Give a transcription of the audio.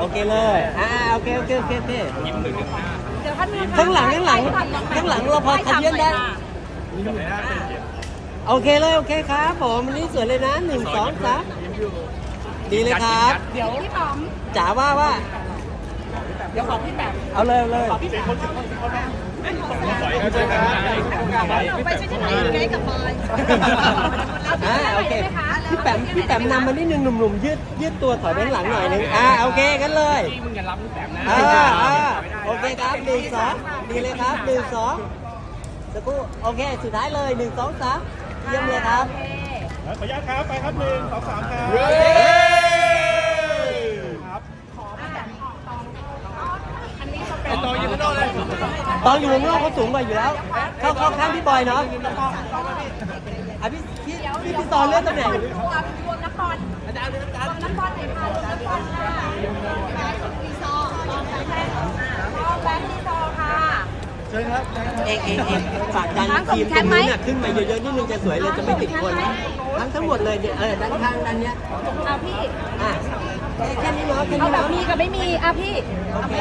โอเคเลย อ่า โอเค โอเค โอเคโอเคเดี๋ยวท่านนึงข้างหลัง ข้างหลัง ข้างหลังเราพอทำเยี่ยมได้ โอเคเลย โอเคครับผมวันนี้สวยเลยนะหนึ่งสองสามดีเลยครับ เดี๋ยวพี่ป๋อมจ๋าว่าว่า เดี๋ยวขอพี่แบบเอาเลยเอาเลยขอพี่แบบคนคนคนแม่ไปช่วยที่ไหนไงกับบอย อ่าโอเคพี่แปมพี่แปมนำมานิดนึงหนุ่มๆยืดยืดตัวถอยไปข้างหลังหน่อยนึงอ่าโอเคกันเลยมึงอย่ารับมึงแต้มนะอ่าอ่าโอเคครับหนึ่งสองดีเลยครับหนึ่งสองสักครู่โอเคสุดท้ายเลยหนึ่งสองสามเยี่ยมเลยครับขออนุญาตครับไปครับหนึ่งสองสามครับครับไอตัวยืนข้างนอกเลยตอนอยู่ข้างนอกเขาสูงกว่าอยู่แล้ว เข้าเข้าข้างพี่บอยเนาะอะพี่ พี่พี่ตอนเลื่อกตำแหน่งรวมนักบอลอาจารย์อาจารย์นักบอลไหนคะรวมนักบอลค่ะแบงค์รีซอร์แบงค์รีซอร์ค่ะเชิญครับเอกเอกเอกฝากดันทีมตรงนู้น่ะขึ้นมาเยอะๆนิดนึงจะสวยเลยจะไม่ติดคนทั้งทั้งหมดเลยเนี่ยเออด้านข้างด้านเนี้ยเอาพี่อะแค่นี้เนาะแค่เอานี้แบบเนาะมีกับไม่มีอะพี่โอเค